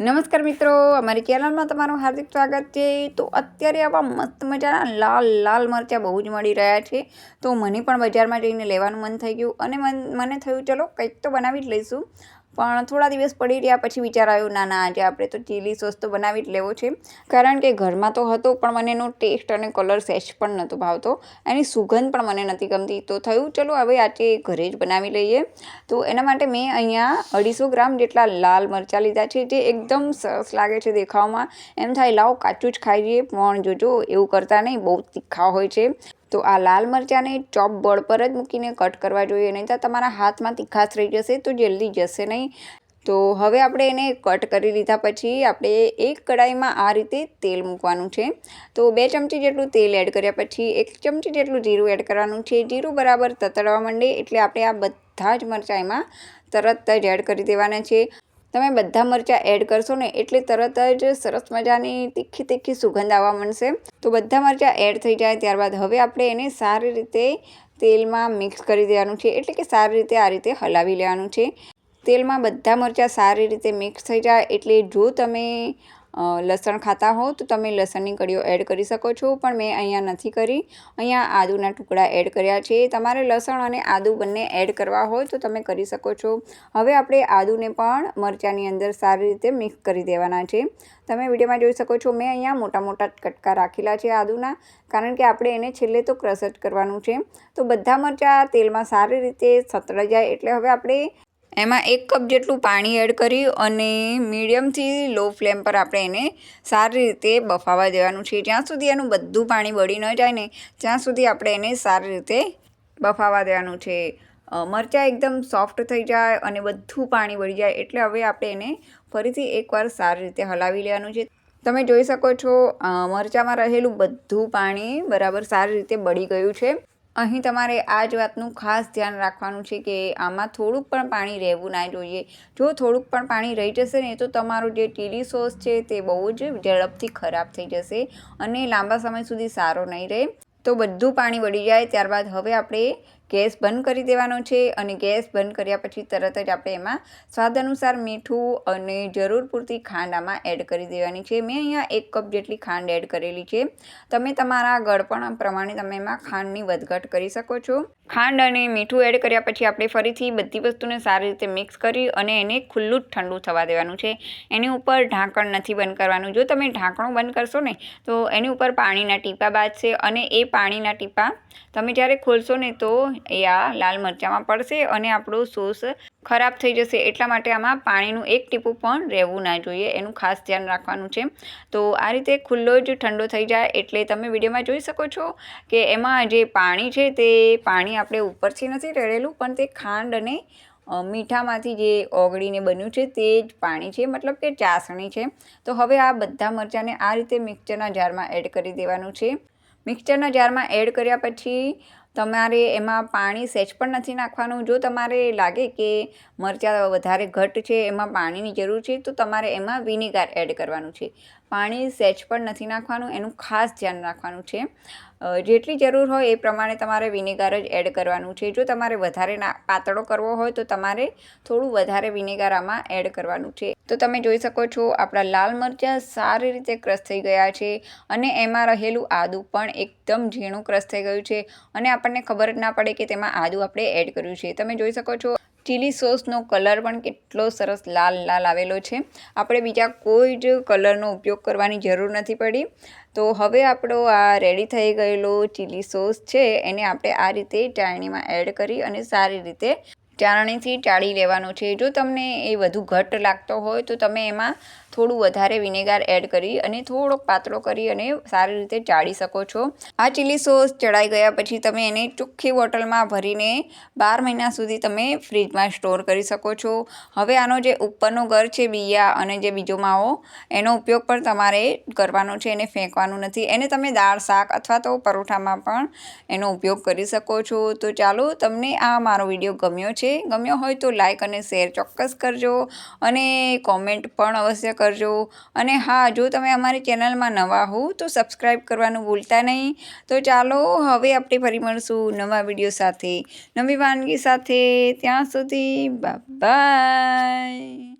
નમસ્કાર મિત્રો, અમારી ચેનલમાં તમારું હાર્દિક સ્વાગત છે. તો અત્યારે આવા મસ્ત મજાના લાલ લાલ મરચાં બહુ જ મળી રહ્યા છે. તો મને પણ બજારમાં જઈને લેવાનું મન થઈ ગયું અને મન, મને થયું, ચલો, કંઈક તો બનાવી જ લઈશું. પણ થોડા દિવસ પડી રહ્યા પછી વિચાર આવ્યો, ના ના, આજે આપણે તો ચીલી સોસ તો બનાવી જ લેવો છે. કારણ કે ઘરમાં તો હતો, પણ મને એનો ટેસ્ટ અને કલર સેચ પણ નહોતો ભાવતો. એની સુગંધ પણ મને નથી ગમતી. તો થયું, ચલો, હવે આજે ઘરે જ બનાવી લઈએ. તો એના માટે મેં અહીંયા અઢીસો ગ્રામ જેટલા લાલ મરચાં લીધા છે, જે એકદમ સરસ લાગે છે દેખાવામાં. એમ થાય, લાવો, કાચું જ ખાઈ જઈએ પણ જોજો, એવું કરતા નહીં, બહુ તીખા હોય છે. તો આ લાલ મરચાંને ચોપ બોર્ડ પર જ મૂકીને કટ કરવા જોઈએ, નહીં તો તમારા હાથમાં તીખાશ રહી જશે તો જલ્દી જશે નહીં. તો હવે આપણે એને કટ કરી લીધા પછી આપણે એક કડાઈમાં આ રીતે તેલ મૂકવાનું છે. તો બે ચમચી જેટલું તેલ એડ કર્યા પછી એક ચમચી જેટલું જીરું એડ કરવાનું છે. જીરું બરાબર તતડવા માંડે એટલે આપણે આ બધા જ મરચાં એમાં તરત જ એડ કરી દેવાના છે. તમે બધા મરચાં એડ કરશો ને એટલે તરત જ સરસ મજાની તીખી તીખી સુગંધ આવવા મળશે તો બધા મરચાં એડ થઈ જાય ત્યારબાદ હવે આપણે એને સારી રીતે તેલમાં મિક્સ કરી દેવાનું છે. એટલે કે સારી રીતે આ રીતે હલાવી લેવાનું છે. તેલમાં બધા મરચાં સારી રીતે મિક્સ થઈ જાય. એટલે જો તમે લસણ ખાતા હો તો તમે લસણની કડીઓ એડ કરી શકો છો, પણ મેં અહીંયા નથી કરી. અહીંયા આદુના ટુકડા એડ કર્યા છે. તમારે લસણ અને આદુ બંને એડ કરવા હોય તો તમે કરી શકો છો. હવે આપણે આદુને પણ મરચાંની અંદર સારી રીતે મિક્સ કરી દેવાના છે. તમે વિડીયોમાં જોઈ શકો છો, મેં અહીંયા મોટા મોટા કટકા રાખેલા છે આદુના, કારણ કે આપણે એને છેલ્લે તો ક્રશ જ કરવાનું છે. તો બધા મરચાં તેલમાં સારી રીતે સતળાઈ જાય એટલે હવે આપણે એમાં એક કપ જેટલું પાણી એડ કરી અને મીડિયમથી લો ફ્લેમ પર આપણે એને સારી રીતે બફાવા દેવાનું છે. જ્યાં સુધી એનું બધું પાણી બળી ન જાય ને, ત્યાં સુધી આપણે એને સારી રીતે બફાવા દેવાનું છે. મરચાં એકદમ સોફ્ટ થઈ જાય અને બધું પાણી બળી જાય એટલે હવે આપણે એને ફરીથી એકવાર સારી રીતે હલાવી લેવાનું છે. તમે જોઈ શકો છો મરચાંમાં રહેલું બધું પાણી બરાબર સારી રીતે બળી ગયું છે. અહીં તમારે આ જ વાતનું ખાસ ધ્યાન રાખવાનું છે કે આમાં થોડુંક પણ પાણી રહેવું ના જોઈએ. જો થોડુંક પણ પાણી રહી જશે ને તો તમારો જે ચીલી સોસ છે તે બહુ જ ઝડપથી ખરાબ થઈ જશે અને લાંબા સમય સુધી સારો નહીં રહે. તો બધું પાણી વળી જાય ત્યારબાદ હવે આપણે ગેસ બંધ કરી દેવાનો છે અને ગેસ બંધ કર્યા પછી તરત જ આપણે એમાં સ્વાદ અનુસાર મીઠું અને જરૂર પૂરતી ખાંડ આમાં એડ કરી દેવાની છે. મેં અહીંયા એક કપ જેટલી ખાંડ એડ કરેલી છે. તમે તમારા ગળપણ પ્રમાણે તમે એમાં ખાંડની વધઘટ કરી શકો છો. ખાંડ અને મીઠું એડ કર્યા પછી આપણે ફરીથી બધી વસ્તુને સારી રીતે મિક્સ કરી અને એને ખુલ્લું જ ઠંડુ થવા દેવાનું છે. એની ઉપર ઢાંકણ નથી બંધ કરવાનું. જો તમે ઢાંકણું બંધ કરશો ને, તો એની ઉપર પાણીના ટીપા બાજશે અને એ પાણીના ટીપા તમે જ્યારે ખોલશો ને, તો એ આ લાલ મરચાંમાં પડશે અને આપણો સોસ ખરાબ થઈ જશે એટલા માટે આમાં પાણીનું એક ટીપું પણ રહેવું ના જોઈએ, એનું ખાસ ધ્યાન રાખવાનું છે. તો આ રીતે ખુલ્લો જ ઠંડો થઈ જાય એટલે તમે વિડીયોમાં જોઈ શકો છો કે એમાં જે પાણી છે તે પાણી આપણે ઉપરથી નથી રેડેલું, પણ તે ખાંડ અને મીઠામાંથી જે ઓગળીને બન્યું છે તે જ પાણી છે, મતલબ કે ચાસણી છે. તો હવે આ બધા મરચાંને આ રીતે મિક્સરના જારમાં એડ કરી દેવાનું છે. મિક્સરના જારમાં એડ કર્યા પછી તમારે એમાં પાણી સહેજ પણ નથી નાખવાનું? જો તમારે લાગે કે મરચાં વધારે ઘટ છે, એમાં પાણીની જરૂર છે, તો તમારે એમાં વિનેગાર એડ કરવાનું છે. પાણી સહેજ પણ નથી નાખવાનું, એનું ખાસ ધ્યાન રાખવાનું છે. જેટલી જરૂર હોય એ પ્રમાણે તમારે વિનેગાર જ એડ કરવાનું છે. જો તમારે વધારે પાતળો કરવો હોય તો તમારે થોડું વધારે વિનેગાર આમાં એડ કરવાનું છે. તો તમે જોઈ શકો છો, આપણા લાલ મરચાં સારી રીતે ક્રશ થઈ ગયા છે અને એમાં રહેલું આદું પણ એકદમ ઝીણું ક્રશ થઈ ગયું છે અને આપણને ખબર જ ના પડે કે તેમાં આદું આપણે એડ કર્યું છે. તમે જોઈ શકો છો, ચીલી સોસનો કલર પણ કેટલો સરસ લાલ લાલ આવેલો છે. આપણે બીજા કોઈ જ કલરનો ઉપયોગ કરવાની જરૂર નથી પડી. તો હવે આપણો આ રેડી થઈ ગયેલો ચીલી સોસ છે, એને આપણે આ રીતે ચાળણીમાં એડ કરી અને સારી રીતે ચાળણીથી ચાળી લેવાનો છે. જો તમને એ વધુ ઘટ્ટ લાગતો હોય તો તમે એમાં થોડું વધારે વિનેગાર એડ કરી અને થોડોક પાતળો કરી અને સારી રીતે ચાળી શકો છો. આ ચીલી સોસ ચડાઈ ગયા પછી તમે એને ચોખ્ખી બોટલમાં ભરીને બાર મહિના સુધી તમે ફ્રીજમાં સ્ટોર કરી શકો છો. હવે આનો જે ઉપરનો ઘર છે બિયા અને જે બીજો માવો, એનો ઉપયોગ પણ તમારે કરવાનો છે. એને ફેંકવાનું નથી. એને તમે દાળ, શાક અથવા તો પરોઠામાં પણ એનો ઉપયોગ કરી શકો છો. તો ચાલો તમને આ મારો વીડિયો ગમ્યો છે. ગમ્યો હોય તો લાઇક અને શેર ચોક્કસ કરજો અને કોમેન્ટ પણ અવશ્ય કરજો. અને હા, જો તમે અમારી ચેનલમાં નવા હો તો સબસ્ક્રાઈબ કરવાનું ભૂલતા નહીં. તો ચાલો, હવે આપણે ફરી મળશું નવા વીડિયો સાથે. નવી વાનગી સાથે. ત્યાં સુધી બાય